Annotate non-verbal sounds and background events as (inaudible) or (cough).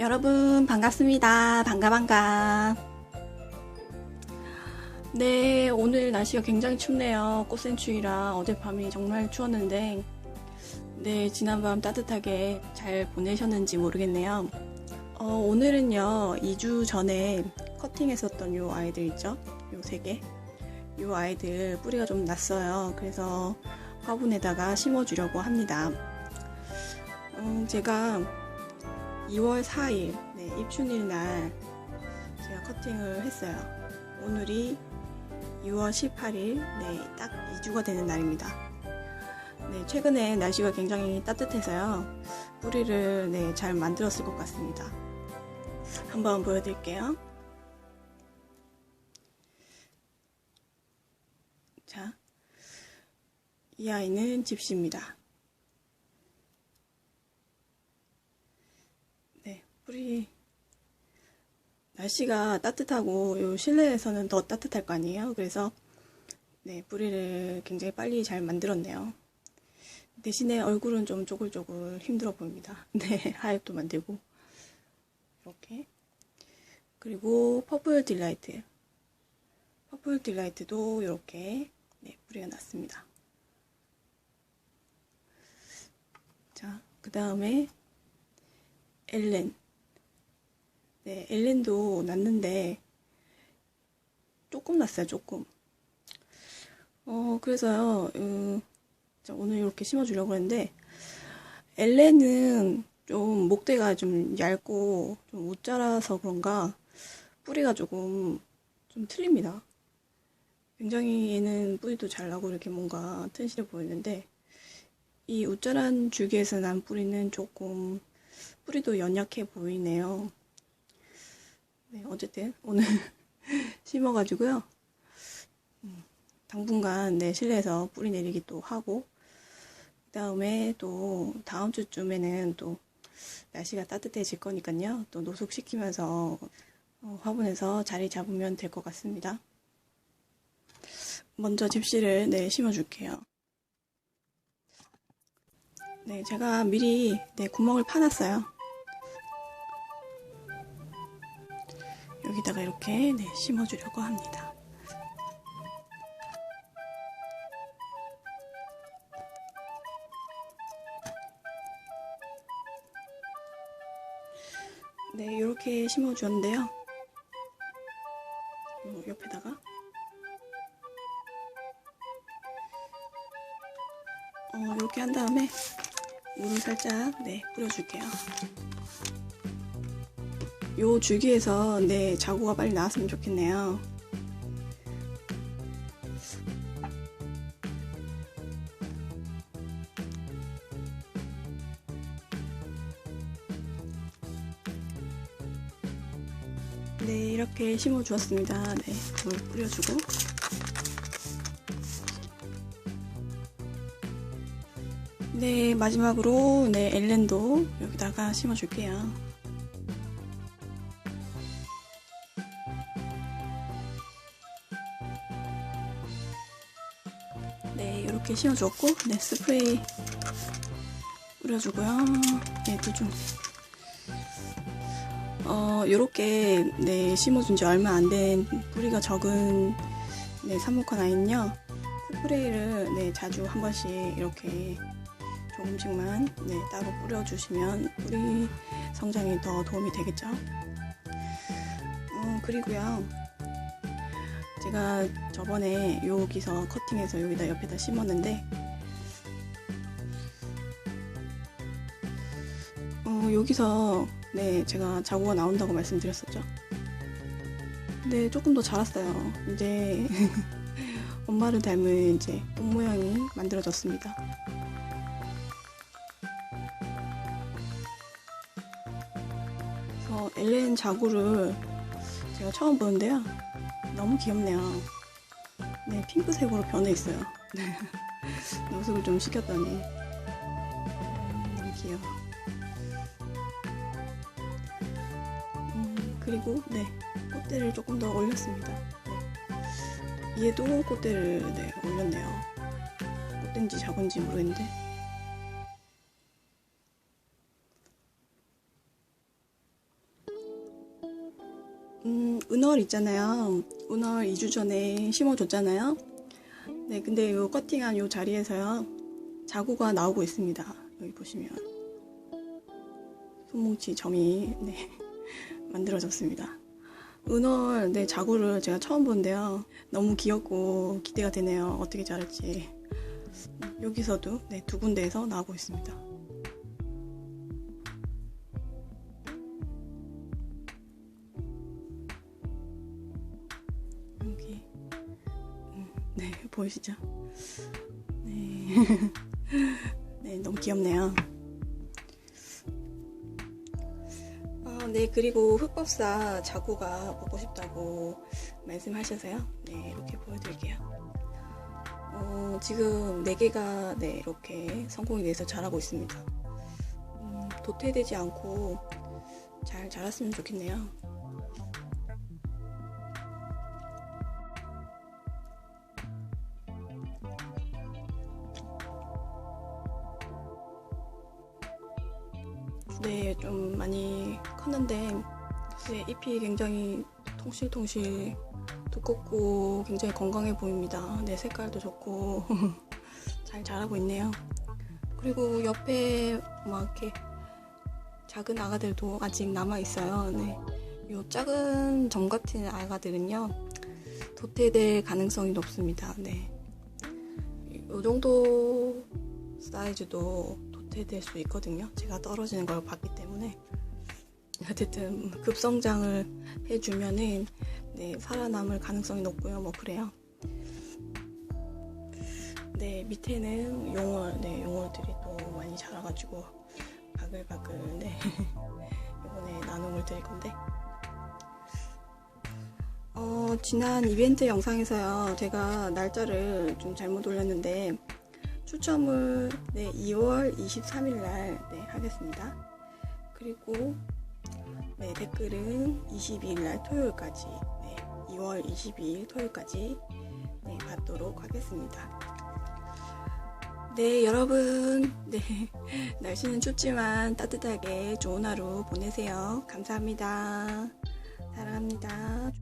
여러분 반갑습니다. 반가 반가. 네, 오늘 날씨가 굉장히 춥네요. 꽃샘추위라 어젯밤이 정말 추웠는데 네, 지난밤 따뜻하게 잘 보내셨는지 모르겠네요. 어, 오늘은요, 2주 전에 커팅했었던 요 아이들 있죠? 요 세 개. 요 아이들 뿌리가 좀 났어요. 그래서 화분에다가 심어주려고 합니다. 음, 제가 2월 4일 네, 입춘일 날 제가 커팅을 했어요. 오늘이 2월 18일 네, 딱 2주가 되는 날입니다. 네, 최근에 날씨가 굉장히 따뜻해서요. 뿌리를 네, 잘 만들었을 것 같습니다. 한번 보여드릴게요. 자, 이 아이는 집시입니다. 네, 뿌리 날씨가 따뜻하고 요 실내에서는 더 따뜻할 거 아니에요. 그래서 네, 뿌리를 굉장히 빨리 잘 만들었네요. 대신에 얼굴은 좀 쪼글쪼글 힘들어 보입니다. (laughs) 네, 하엽도 만들고 이렇게 그리고 퍼플 딜라이트 퍼플 딜라이트도 이렇게 네, 뿌리가 났습니다. 자, 그 다음에 엘렌 네, 엘렌도 났는데 조금 났어요, 조금. 어, 그래서요, 음, 오늘 이렇게 심어주려고 했는데 엘렌은 좀 목대가 좀 얇고 좀 웃자라서 그런가 뿌리가 조금 좀 틀립니다. 굉장히 얘는 뿌리도 잘 나고 이렇게 뭔가 튼실해 보이는데 이 웃자란 주기에서 난 뿌리는 조금 뿌리도 연약해 보이네요. 네, 어쨌든 오늘 (laughs) 심어가지고요. 음, 당분간 네, 실내에서 뿌리 내리기 또 하고 그 다음에 또 다음 주쯤에는 또 날씨가 따뜻해질 거니까요. 또 노숙시키면서 어, 화분에서 자리 잡으면 될 것 같습니다. 먼저 집시를 네, 심어줄게요. 네, 제가 미리 네, 구멍을 파놨어요. 여기다가 이렇게 네, 심어주려고 합니다. 네, 이렇게 심어주었는데요. 옆에다가 어, 이렇게 한 다음에 물을 살짝 네, 뿌려줄게요. 요 줄기에서 네 자구가 빨리 나왔으면 좋겠네요. 네 이렇게 심어 주었습니다. 네, 물 뿌려주고 네 마지막으로 네 엘렌도 여기다가 심어 줄게요. 네, 이렇게 씌워줬고, 네, 스프레이 뿌려주고요. 얘도 좀, 어, 요렇게, 네, 심어준 지 얼마 안 된 뿌리가 적은, 네, 사모카나인요. 스프레이를, 네, 자주 한 번씩 이렇게 조금씩만, 네, 따로 뿌려주시면 뿌리 성장에 더 도움이 되겠죠. 어, 그리고요. 제가 저번에 여기서 커팅해서 여기다 옆에다 심었는데 어, 여기서 네 제가 자구가 나온다고 말씀드렸었죠? 네 조금 더 자랐어요. 이제 (laughs) 엄마를 닮은 이제 꽃 모양이 만들어졌습니다. 그래서 엘렌 자구를 제가 처음 보는데요 너무 귀엽네요. 네, 핑크색으로 변해 있어요. 네. (laughs) 노숙을 좀 시켰더니 음, 너무 귀여워. 음, 그리고 네 꽃대를 조금 더 올렸습니다. 네. 얘도 꽃대를 네, 올렸네요. 꽃대인지 작은지 모르겠는데 음, 은월 있잖아요. 은월 2주 전에 심어줬잖아요. 네, 근데 요 커팅한 요 자리에서요. 자구가 나오고 있습니다. 여기 보시면. 손뭉치 점이, 네, (laughs) 만들어졌습니다. 은월, 네, 자구를 제가 처음 본데요. 너무 귀엽고 기대가 되네요. 어떻게 자랄지. 여기서도, 네, 두 군데에서 나오고 있습니다. 보이시죠? 네, (laughs) 네 너무 귀엽네요. 아, 네 그리고 흑법사 자구가 보고 싶다고 말씀하셔서요. 네 이렇게 보여드릴게요. 어, 지금 네 개가 네 이렇게 성공이 돼서 자라고 있습니다. 음, 도태되지 않고 잘 자랐으면 좋겠네요. 네, 좀 많이 컸는데 네, 잎이 굉장히 통실통실 두껍고 굉장히 건강해 보입니다. 네, 색깔도 좋고 (laughs) 잘 자라고 있네요. 그리고 옆에 막 이렇게 작은 아가들도 아직 남아 있어요. 네, 요 작은 점 같은 아가들은요 도태될 가능성이 높습니다. 네, 요 정도 사이즈도 도태될 수 있거든요. 제가 떨어지는 걸 봤기 때문에 어쨌든 급성장을 해주면은 네, 살아남을 가능성이 높고요. 뭐 그래요. 네 밑에는 용월, 네 용월들이 또 많이 자라가지고 바글바글 네 (laughs) 이번에 나눔을 드릴 건데. 어, 지난 이벤트 영상에서요, 제가 날짜를 좀 잘못 올렸는데, 추첨을 네, 2월 23일 날 네, 하겠습니다. 그리고 네, 댓글은 22일 날 토요일까지 네, 2월 22일 토요일까지 네, 받도록 하겠습니다. 네, 여러분. 네. (laughs) 날씨는 춥지만 따뜻하게 좋은 하루 보내세요. 감사합니다. 사랑합니다.